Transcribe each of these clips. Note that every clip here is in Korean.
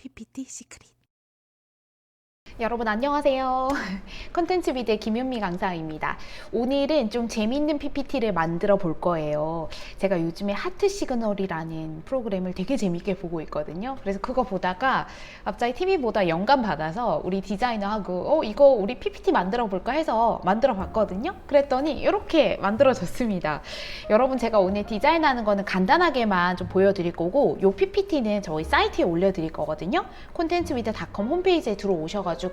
PPT 시크릿. 여러분 안녕하세요. 컨텐츠 비드의 김윤미 강사입니다. 오늘은 좀 재미있는 PPT를 만들어 볼 거예요. 제가 요즘에 하트 시그널이라는 프로그램을 되게 재밌게 보고 있거든요. 그래서 그거 보다가 갑자기 TV 보다 영감 받아서 우리 디자이너하고 어 이거 우리 PPT 만들어 볼까 해서 만들어 봤거든요. 그랬더니 이렇게 만들어졌습니다. 여러분 제가 오늘 디자인하는 거는 간단하게만 좀 보여드릴 거고 요 PPT는 저희 사이트에 올려드릴 거거든요. 콘텐츠위드닷컴 홈페이지에 들어오셔가지고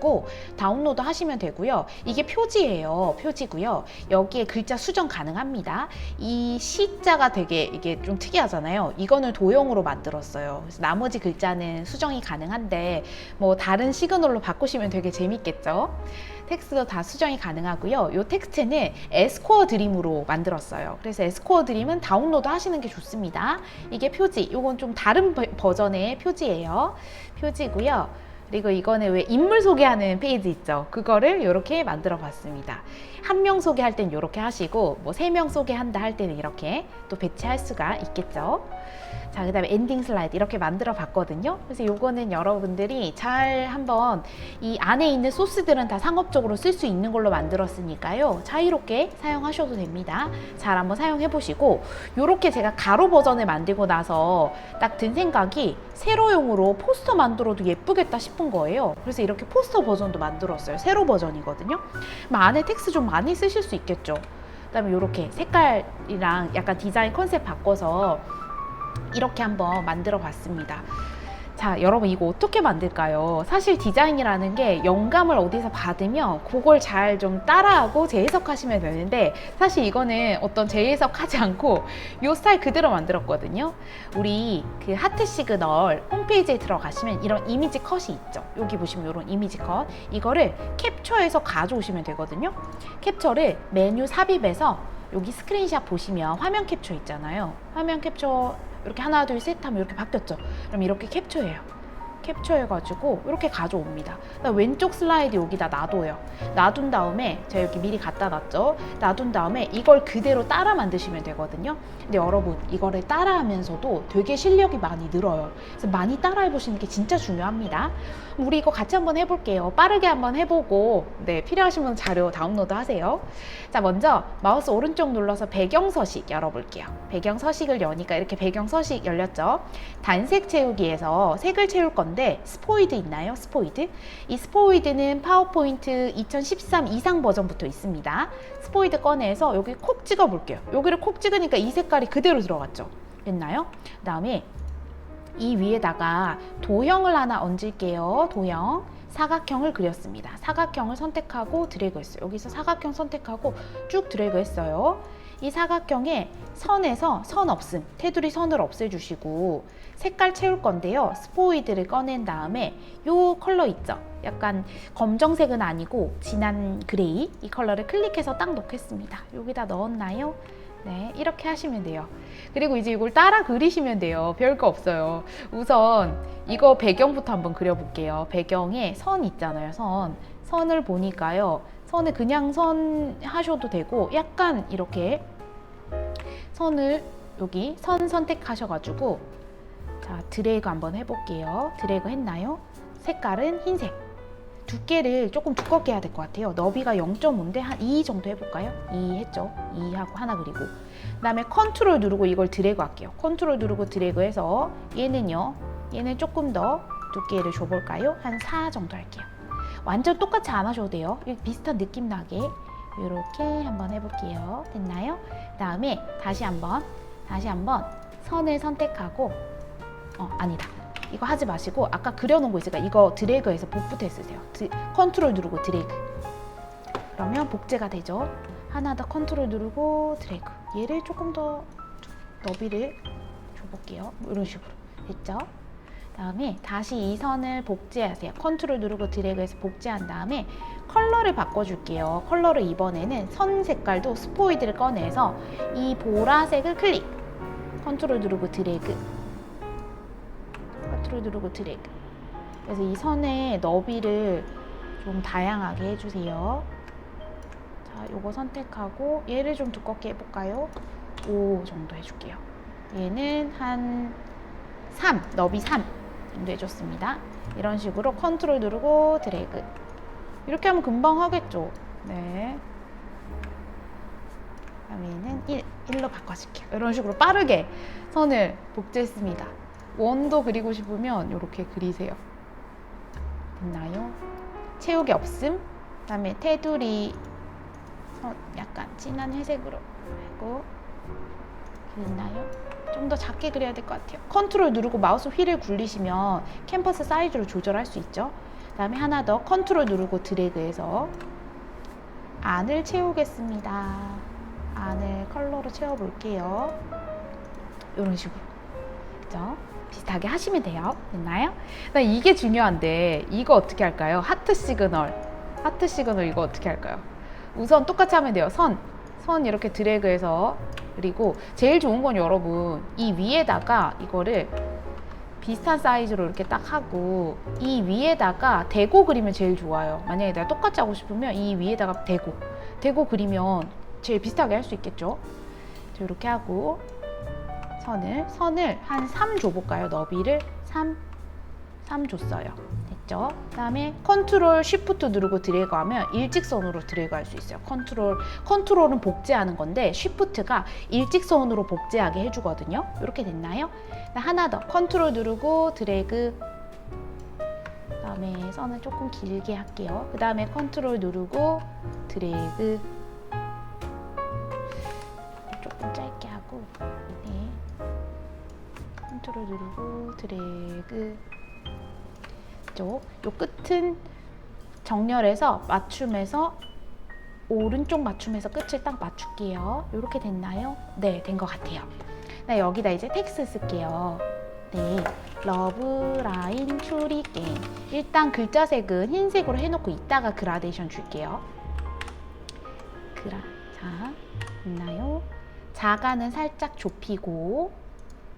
다운로드 하시면 되고요. 이게 표지예요. 표지고요. 여기에 글자 수정 가능합니다. 이 시자가 되게 이게 좀 특이하잖아요. 이거는 도형으로 만들었어요. 그래서 나머지 글자는 수정이 가능한데 뭐 다른 시그널로 바꾸시면 되게 재밌겠죠. 텍스트도 다 수정이 가능하고요. 이 텍스트는 에스코어 드림으로 만들었어요. 그래서 에스코어 드림은 다운로드 하시는 게 좋습니다. 이게 표지, 이건 좀 다른 버- 버전의 표지예요. 표지고요. 그리고 이거는 왜 인물 소개하는 페이지 있죠? 그거를 이렇게 만들어 봤습니다. 한 명 소개할 땐 이렇게 하시고 뭐 세 명 소개한다 할 때는 이렇게 또 배치할 수가 있겠죠. 자, 그다음에 엔딩 슬라이드 이렇게 만들어 봤거든요. 그래서 요거는 여러분들이 잘 한번 이 안에 있는 소스들은 다 상업적으로 쓸 수 있는 걸로 만들었으니까요. 자유롭게 사용하셔도 됩니다. 잘 한번 사용해 보시고 요렇게 제가 가로 버전을 만들고 나서 딱 든 생각이 세로용으로 포스터 만들어도 예쁘겠다 싶은 거예요. 그래서 이렇게 포스터 버전도 만들었어요. 세로 버전이거든요. 안에 텍스트 좀 많이 쓰실 수 있겠죠. 그다음에 이렇게 색깔이랑 약간 디자인 컨셉 바꿔서 이렇게 한번 만들어 봤습니다. 자, 여러분 이거 어떻게 만들까요? 사실 디자인이라는 게 영감을 어디서 받으면 그걸 잘 좀 따라하고 재해석하시면 되는데 사실 이거는 어떤 재해석하지 않고 요 스타일 그대로 만들었거든요. 우리 그 하트 시그널 홈페이지에 들어가시면 이런 이미지 컷이 있죠. 여기 보시면 이런 이미지 컷 이거를 캡처해서 가져오시면 되거든요. 캡처를 메뉴 삽입해서 여기 스크린샷 보시면 화면 캡처 있잖아요. 화면 캡처 이렇게 하나 둘 셋 하면 이렇게 바뀌었죠. 그럼 이렇게 캡처해요. 캡처해가지고 이렇게 가져옵니다. 왼쪽 슬라이드 여기다 놔둬요. 놔둔 다음에 제가 여기 미리 갖다 놨죠. 놔둔 다음에 이걸 그대로 따라 만드시면 되거든요. 근데 여러분 이거를 따라하면서도 되게 실력이 많이 늘어요. 그래서 많이 따라해 보시는 게 진짜 중요합니다. 우리 이거 같이 한번 해볼게요. 빠르게 한번 해보고 네 필요하신 분 자료 다운로드 하세요. 자 먼저 마우스 오른쪽 눌러서 배경 서식 열어볼게요. 배경 서식을 여니까 이렇게 배경 서식 열렸죠. 단색 채우기에서 색을 채울 건데 스포이드 있나요? 스포이드? 이 스포이드는 파워포인트 2013 이상 버전부터 있습니다. 스포이드 꺼내서 여기 콕 찍어 볼게요. 여기를 콕 찍으니까 이 색깔이 그대로 들어갔죠. 됐나요? 그 다음에 이 위에다가 도형을 하나 얹을게요. 도형. 사각형을 그렸습니다. 사각형을 선택하고 드래그 했어요. 여기서 사각형 선택하고 쭉 드래그 했어요. 이 사각형에 선에서 선 없음, 테두리 선을 없애주시고 색깔 채울 건데요. 스포이드를 꺼낸 다음에 요 컬러 있죠? 약간 검정색은 아니고 진한 그레이 이 컬러를 클릭해서 딱 넣겠습니다. 여기다 넣었나요? 네, 이렇게 하시면 돼요. 그리고 이제 이걸 따라 그리시면 돼요. 별거 없어요. 우선 이거 배경부터 한번 그려볼게요. 배경에 선 있잖아요. 선. 선을 보니까요. 선을 그냥 선 하셔도 되고 약간 이렇게 선을 여기 선 선택하셔가지고 자 드래그 한번 해볼게요. 드래그 했나요? 색깔은 흰색. 두께를 조금 두껍게 해야 될 것 같아요. 너비가 0.5인데 한 2 정도 해볼까요? 2 했죠. 2 하고 하나 그리고 그 다음에 컨트롤 누르고 이걸 드래그 할게요. 컨트롤 누르고 드래그 해서 얘는요. 얘는 조금 더 두께를 줘볼까요? 한 4 정도 할게요. 완전 똑같이 안 하셔도 돼요. 비슷한 느낌 나게 이렇게 한번 해볼게요. 됐나요? 그다음에 다시 한번 다시 한번 선을 선택하고 어 아니다. 이거 하지 마시고 아까 그려놓은 거 있으니까 이거 드래그해서 복부터. 드, 컨트롤 누르고 드래그. 그러면 복제가 되죠. 하나 더 컨트롤 누르고 드래그. 얘를 조금 더 너비를 줘볼게요. 뭐 이런 식으로 됐죠? 다음에 다시 이 선을 복제하세요. 컨트롤 누르고 드래그해서 복제한 다음에 컬러를 바꿔줄게요. 컬러를 이번에는 선 색깔도 스포이드를 꺼내서 이 보라색을 클릭. 컨트롤 누르고 드래그. 컨트롤 누르고 드래그. 그래서 이 선의 너비를 좀 다양하게 해주세요. 자, 요거 선택하고 얘를 좀 두껍게 해볼까요? 5 정도 해줄게요. 얘는 한 3, 너비 3. 정도 해줬습니다. 이런 식으로 컨트롤 누르고 드래그. 이렇게 하면 금방 하겠죠. 네. 다음에는 1, 1로 바꿔줄게요. 이런 식으로 빠르게 선을 복제했습니다. 원도 그리고 싶으면 이렇게 그리세요. 됐나요? 채우기 없음. 그다음에 테두리 선 약간 진한 회색으로 하고 됐나요? 좀 더 작게 그려야 될 것 같아요. 컨트롤 누르고 마우스 휠을 굴리시면 캔버스 사이즈로 조절할 수 있죠. 그 다음에 하나 더 컨트롤 누르고 드래그해서 안을 채우겠습니다. 안을 컬러로 채워볼게요. 이런 식으로. 그죠? 비슷하게 하시면 돼요. 됐나요? 나 이게 중요한데 이거 어떻게 할까요? 하트 시그널. 하트 시그널 이거 어떻게 할까요? 우선 똑같이 하면 돼요. 선. 선 이렇게 드래그해서 그리고 제일 좋은 건 여러분 이 위에다가 이거를 비슷한 사이즈로 이렇게 딱 하고 이 위에다가 대고 그리면 제일 좋아요. 만약에 내가 똑같이 하고 싶으면 이 위에다가 대고 대고 그리면 제일 비슷하게 할 수 있겠죠. 자, 이렇게 하고 선을 선을 한 3 줘볼까요? 너비를 3 3 줬어요. 됐죠? 그다음에 컨트롤 쉬프트 누르고 드래그 하면 일직선으로 드래그 할 수 있어요. 컨트롤 컨트롤은 복제하는 건데 쉬프트가 일직선으로 복제하게 해 주거든요. 이렇게 됐나요? 하나 더 컨트롤 누르고 드래그 그다음에 선을 조금 길게 할게요. 그다음에 컨트롤 누르고 드래그 조금 짧게 하고 네. 컨트롤 누르고 드래그 쪽. 요 끝은 정렬해서 맞춤해서 오른쪽 맞춤해서 끝을 딱 맞출게요. 이렇게 됐나요? 네, 된 것 같아요. 나 여기다 이제 텍스트 쓸게요. 네, 러브 라인 추리 게임. 일단 글자 색은 흰색으로 해놓고 이따가 그라데이션 줄게요. 그라, 자, 있나요? 자가는 살짝 좁히고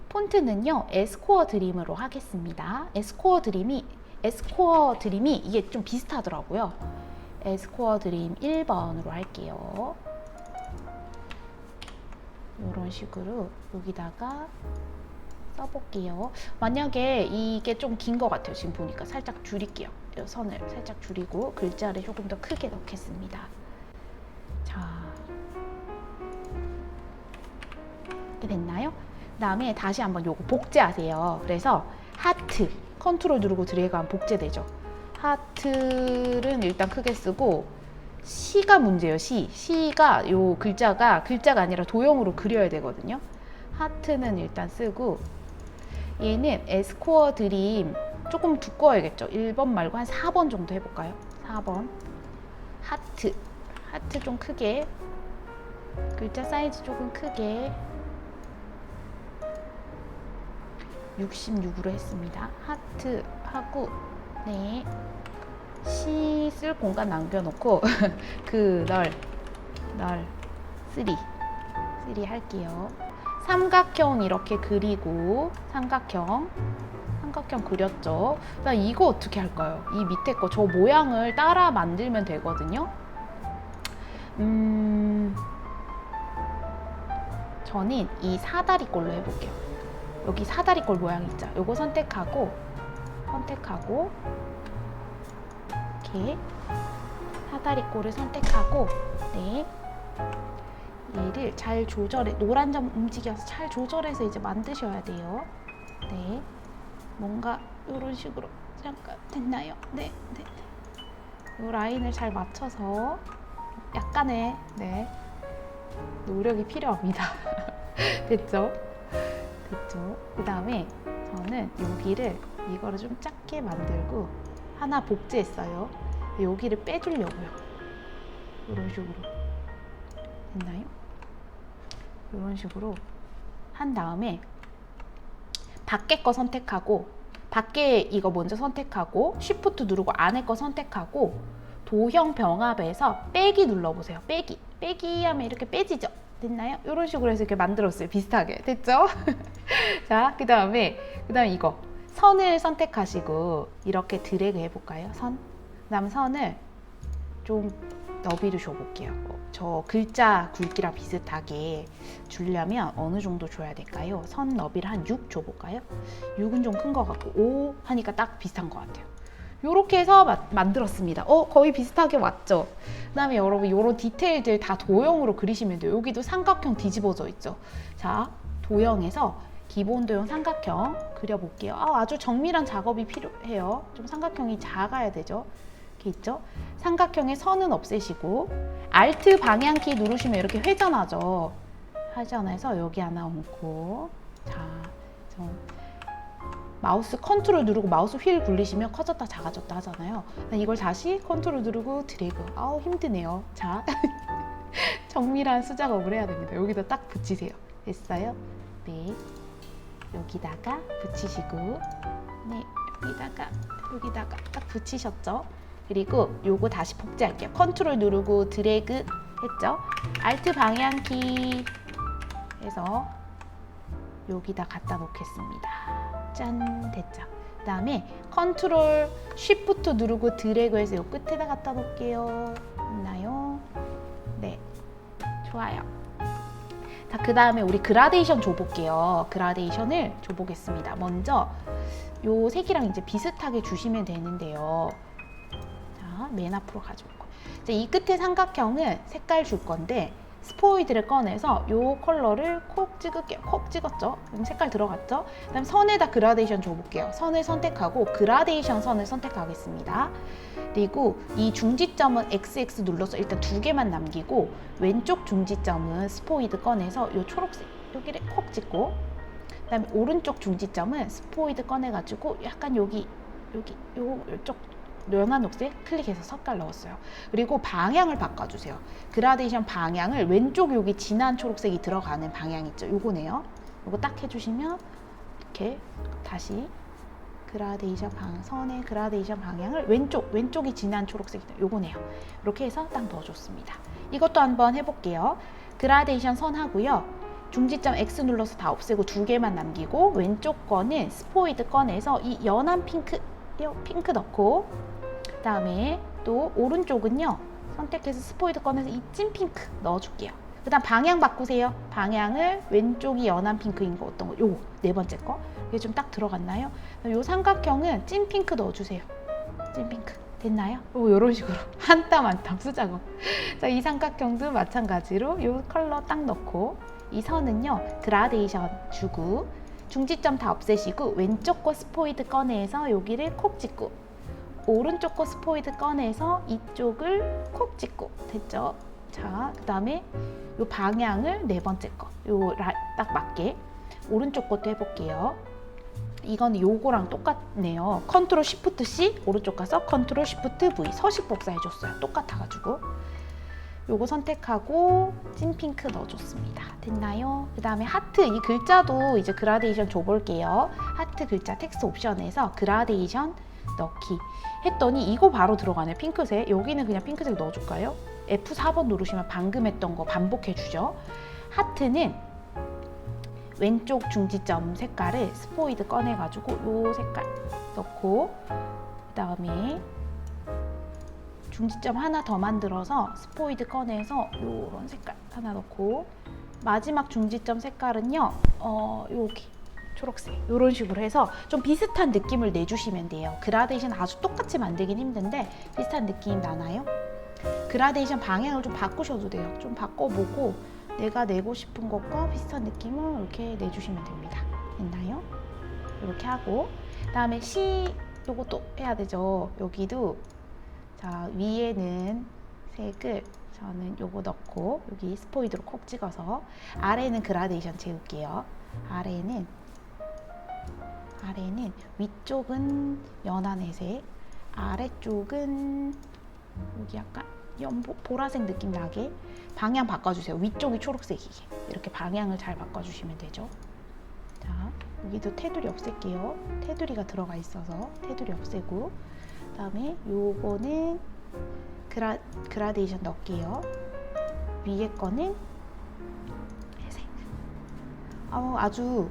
폰트는요 에스코어 드림으로 하겠습니다. 에스코어 드림이 에스코어 드림이 이게 좀 비슷하더라고요. 에스코어 드림 1번으로 할게요. 이런 식으로 여기다가 써볼게요. 만약에 이게 좀 긴 것 같아요. 지금 보니까 살짝 줄일게요. 이 선을 살짝 줄이고 글자를 조금 더 크게 넣겠습니다. 자, 이렇게 됐나요? 그 다음에 다시 한번 요거 복제하세요. 그래서 하트 컨트롤 누르고 드래그하면 복제되죠. 하트는 일단 크게 쓰고 시가 문제예요. 시 시가 요 글자가 글자가 아니라 도형으로 그려야 되거든요. 하트는 일단 쓰고 얘는 에스코어 드림 조금 두꺼워야겠죠. 1번 말고 한 4번 정도 해볼까요? 4번 하트 하트 좀 크게 글자 사이즈 조금 크게 66으로 했습니다. 하트 하고 네. 시 쓸 공간 남겨놓고 그널 널 쓰리 쓰리 할게요. 삼각형 이렇게 그리고 삼각형 삼각형 그렸죠. 나 이거 어떻게 할까요? 이 밑에 거 저 모양을 따라 만들면 되거든요. 음, 저는 이 사다리 꼴로 해볼게요. 여기 사다리꼴 모양 있죠. 요거 선택하고 선택하고 이렇게 사다리꼴을 선택하고 네 얘를 잘 조절해 노란 점 움직여서 잘 조절해서 이제 만드셔야 돼요. 네 뭔가 이런 식으로 잠깐 됐나요? 네 네. 이 라인을 잘 맞춰서 약간의 네 노력이 필요합니다. 됐죠? 됐죠? 그 다음에 저는 여기를 이거를 좀 작게 만들고 하나 복제했어요. 여기를 빼주려고요. 이런 식으로 됐나요? 이런 식으로 한 다음에 밖에 거 선택하고 밖에 이거 먼저 선택하고 쉬프트 누르고 안에 거 선택하고 도형 병합에서 빼기 눌러보세요. 빼기 빼기 하면 이렇게 빼지죠. 됐나요? 이런 식으로 해서 이렇게 만들었어요. 비슷하게. 됐죠? 자, 그 다음에, 그 다음에 이거. 선을 선택하시고, 이렇게 드래그 해볼까요? 선. 그 다음에 선을 좀 너비를 줘볼게요. 어, 저 글자 굵기랑 비슷하게 주려면 어느 정도 줘야 될까요? 선 너비를 한 6 줘볼까요? 6은 좀 큰 것 같고 5 하니까 딱 비슷한 것 같아요. 이렇게 해서 마- 만들었습니다. 어, 거의 비슷하게 왔죠? 그 다음에 여러분 이런 디테일들 다 도형으로 그리시면 돼요. 여기도 삼각형 뒤집어져 있죠? 자, 도형에서 기본 도형 삼각형 그려볼게요. 아, 아주 정밀한 작업이 필요해요. 좀 삼각형이 작아야 되죠? 이렇게 있죠? 삼각형의 선은 없애시고 Alt 방향키 누르시면 이렇게 회전하죠. 회전해서 여기 하나 얹고 자, 좀 마우스 컨트롤 누르고 마우스 휠 굴리시면 커졌다 작아졌다 하잖아요. 이걸 다시 컨트롤 누르고 드래그. 아우 힘드네요. 자, 정밀한 수작업을 해야 됩니다. 여기다 딱 붙이세요. 됐어요? 네. 여기다가 붙이시고, 네, 여기다가 여기다가 딱 붙이셨죠? 그리고 요거 다시 복제할게요. 컨트롤 누르고 드래그 했죠? 알트 방향키 해서 여기다 갖다 놓겠습니다. 짠 됐죠. 그 다음에 컨트롤 쉬프트 누르고 드래그 해서 요 끝에다 갖다 놓을게요. 있나요? 네, 좋아요. 자, 그 다음에 우리 그라데이션 줘볼게요. 그라데이션을 줘보겠습니다. 먼저 요 색이랑 이제 비슷하게 주시면 되는데요. 자, 맨 앞으로 가져올 거예요. 이제 이 끝에 삼각형은 색깔 줄 건데 스포이드를 꺼내서 요 컬러를 콕 찍을게요. 콕 찍었죠? 색깔 들어갔죠? 그 다음 선에다 그라데이션 줘볼게요. 선을 선택하고 그라데이션 선을 선택하겠습니다. 그리고 이 중지점은 XX 눌러서 일단 두 개만 남기고 왼쪽 중지점은 스포이드 꺼내서 요 초록색 여기를 콕 찍고 그 다음에 오른쪽 중지점은 스포이드 꺼내가지고 약간 여기 여기 요 요쪽 연한 녹색 클릭해서 색깔 넣었어요. 그리고 방향을 바꿔주세요. 그라데이션 방향을 왼쪽 여기 진한 초록색이 들어가는 방향 있죠. 요거네요. 요거 딱 해주시면 이렇게 다시 그라데이션 방 선의 그라데이션 방향을 왼쪽 왼쪽이 진한 초록색이다. 요거네요. 이렇게 해서 딱 넣어줬습니다. 이것도 한번 해볼게요. 그라데이션 선 하고요. 중지점 X 눌러서 다 없애고 두 개만 남기고 왼쪽 거는 스포이드 꺼내서 이 연한 핑크 요 핑크 넣고 그 다음에 또 오른쪽은요 선택해서 스포이드 꺼내서 이 찐 핑크 넣어줄게요. 그 다음 방향 바꾸세요. 방향을 왼쪽이 연한 핑크인 거 어떤 거? 요거 네 번째 거 이게 좀 딱 들어갔나요? 요 삼각형은 찐 핑크 넣어주세요. 찐 핑크 됐나요? 요 이런 식으로 한 땀 한 땀 수작업. 자, 이 삼각형도 마찬가지로 요 컬러 딱 넣고 이 선은요 그라데이션 주고 중지점 다 없애시고 왼쪽 거 스포이드 꺼내서 여기를 콕 찍고 오른쪽 거 스포이드 꺼내서 이쪽을 콕 찍고 됐죠? 자, 그 다음에 요 방향을 네 번째 거, 요딱 맞게 오른쪽 것도 해볼게요. 이건 요거랑 똑같네요. 컨트롤 시프트 C 오른쪽 가서 컨트롤 시프트 V 서식 복사해줬어요. 똑같아가지고 요거 선택하고 찐 핑크 넣어줬습니다. 됐나요? 그 다음에 하트 이 글자도 이제 그라데이션 줘볼게요. 하트 글자 텍스트 옵션에서 그라데이션 넣기 했더니 이거 바로 들어가네 핑크색 여기는 그냥 핑크색 넣어줄까요? F4번 누르시면 방금 했던 거 반복해 주죠. 하트는 왼쪽 중지점 색깔을 스포이드 꺼내가지고 요 색깔 넣고 그 다음에 중지점 하나 더 만들어서 스포이드 꺼내서 요런 색깔 하나 넣고 마지막 중지점 색깔은요 어 여기 초록색 이런 식으로 해서 좀 비슷한 느낌을 내주시면 돼요 그라데이션 아주 똑같이 만들긴 힘든데 비슷한 느낌 나나요? 그라데이션 방향을 좀 바꾸셔도 돼요 좀 바꿔보고 내가 내고 싶은 것과 비슷한 느낌을 이렇게 내주시면 됩니다 됐나요? 이렇게 하고 그 다음에 C 요것도 해야 되죠 여기도 자 위에는 색을 저는 요거 넣고 여기 스포이드로 콕 찍어서 아래는 그라데이션 재울게요. 아래는 아래는 위쪽은 연한 회색 아래쪽은 여기 약간 연보 보라색 느낌 나게 방향 바꿔주세요. 위쪽이 초록색이게. 이렇게 방향을 잘 바꿔주시면 되죠. 자 여기도 테두리 없앨게요. 테두리가 들어가 있어서 테두리 없애고 그 다음에 요거는 그라, 그라데이션 넣을게요. 위에 거는 회색. 어, 아주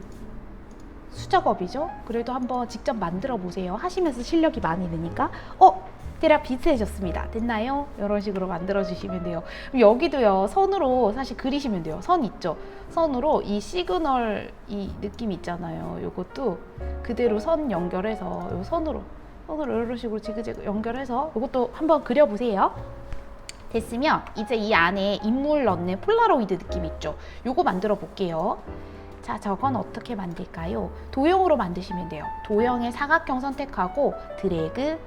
수작업이죠. 그래도 한번 직접 만들어 보세요. 하시면서 실력이 많이 느니까. 어, 대략 비슷해졌습니다. 됐나요? 이런 식으로 만들어 주시면 돼요. 그럼 여기도요 선으로 사실 그리시면 돼요. 선 있죠. 선으로 이 시그널 이 느낌 있잖아요. 요것도 그대로 선 연결해서 요 선으로 선으로 이런 식으로 지그재그 연결해서 이것도 한번 그려보세요. 됐으면 이제 이 안에 인물 넣는 폴라로이드 느낌 있죠? 요거 만들어 볼게요. 자, 저건 어떻게 만들까요? 도형으로 만드시면 돼요. 도형의 사각형 선택하고 드래그,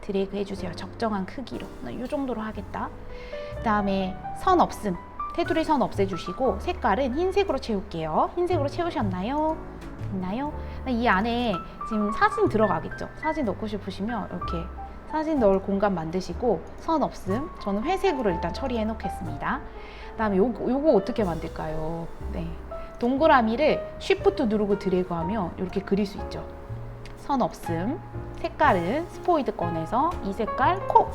드래그 해주세요. 적정한 크기로. 나이 정도로 하겠다. 그 다음에 선 없음. 테두리 선 없애주시고 색깔은 흰색으로 채울게요. 흰색으로 채우셨나요? 있나요? 이 안에 지금 사진 들어가겠죠? 사진 넣고 싶으시면 이렇게 사진 넣을 공간 만드시고 선 없음. 저는 회색으로 일단 처리해 놓겠습니다. 그다음에 요거, 요거 어떻게 만들까요? 네. 동그라미를 쉬프트 누르고 드래그 하면 이렇게 그릴 수 있죠. 선 없음. 색깔은 스포이드 꺼내서 이 색깔 콕.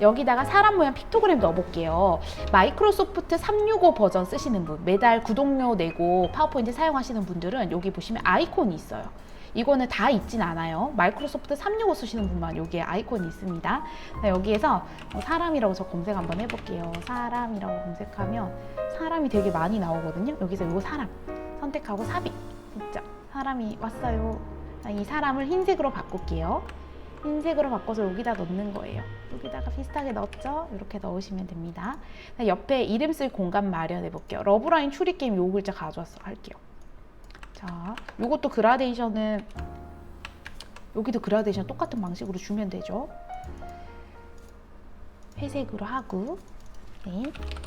여기다가 사람 모양 픽토그램 넣어볼게요. 마이크로소프트 365 버전 쓰시는 분, 매달 구독료 내고 파워포인트 사용하시는 분들은 여기 보시면 아이콘이 있어요. 이거는 다 있진 않아요. 마이크로소프트 365 쓰시는 분만 여기에 아이콘이 있습니다. 네, 여기에서 어, 사람이라고 저 검색 한번 해볼게요. 사람이라고 검색하면 사람이 되게 많이 나오거든요. 여기서 요 사람 선택하고 삽입. 진짜 사람이 왔어요. 자, 이 사람을 흰색으로 바꿀게요. 흰색으로 바꿔서 여기다 넣는 거예요. 여기다가 비슷하게 넣었죠? 이렇게 넣으시면 됩니다. 자, 옆에 이름 쓸 공간 마련해 볼게요. 러브라인 추리 게임 요 글자 가져왔어 할게요. 자, 요것도 그라데이션은 여기도 그라데이션 똑같은 방식으로 주면 되죠. 회색으로 하고 네,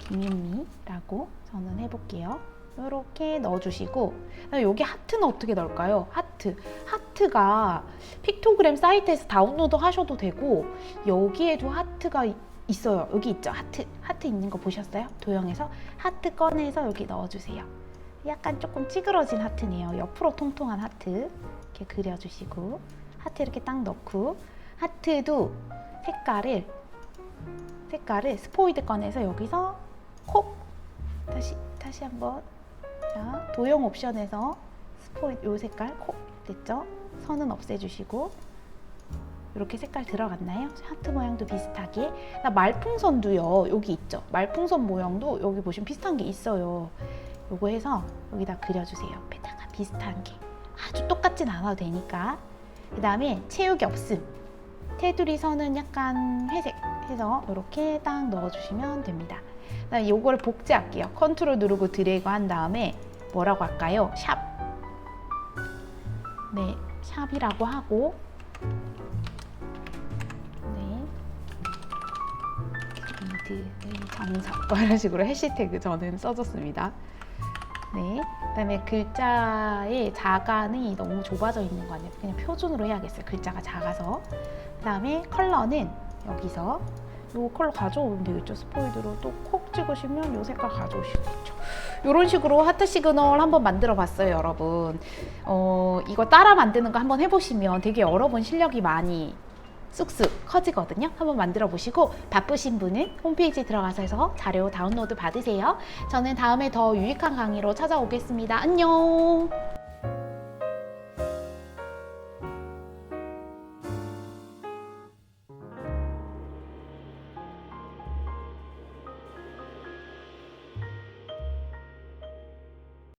김윤미라고 저는 해볼게요. 이렇게 넣어주시고 여기 하트는 어떻게 넣을까요? 하트 하트가 픽토그램 사이트에서 다운로드 하셔도 되고 여기에도 하트가 이- 있어요. 여기 있죠? 하트 하트 있는 거 보셨어요? 도형에서 하트 꺼내서 여기 넣어주세요. 약간 조금 찌그러진 하트네요. 옆으로 통통한 하트 이렇게 그려주시고 하트 이렇게 딱 넣고 하트도 색깔을 색깔을 스포이드 꺼내서 여기서 콕 다시 다시 한번 자 도형 옵션에서 스포이드 요 색깔 콕 됐죠? 선은 없애주시고 이렇게 색깔 들어갔나요? 하트 모양도 비슷하게 나 말풍선도요 여기 있죠? 말풍선 모양도 여기 보시면 비슷한 게 있어요. 요거 해서 여기다 그려주세요. 옆에다가 비슷한 게 아주 똑같진 않아도 되니까 그 다음에 채우기 없음 테두리 선은 약간 회색 해서 이렇게 딱 넣어주시면 됩니다. 그다음에 요거를 복제할게요. 컨트롤 누르고 드래그 한 다음에 뭐라고 할까요? 샵. 네, 샵이라고 하고 네. 정석 뭐 이런 식으로 해시태그 저는 써줬습니다. 네. 그다음에 글자의 자간이 너무 좁아져 있는 거 아니에요? 그냥 표준으로 해야겠어요. 글자가 작아서. 그다음에 컬러는 여기서 요 컬러 가져오면 되겠죠. 스포이드로 또 콕 찍으시면 요 색깔 있죠. 이런 식으로 하트 시그널 한번 만들어 봤어요, 여러분. 어, 이거 따라 만드는 거 한번 해보시면 되게 여러분 실력이 많이 쑥쑥 커지거든요. 한번 만들어 보시고 바쁘신 분은 홈페이지 들어가서 해서 자료 다운로드 받으세요. 저는 다음에 더 유익한 강의로 찾아오겠습니다. 안녕!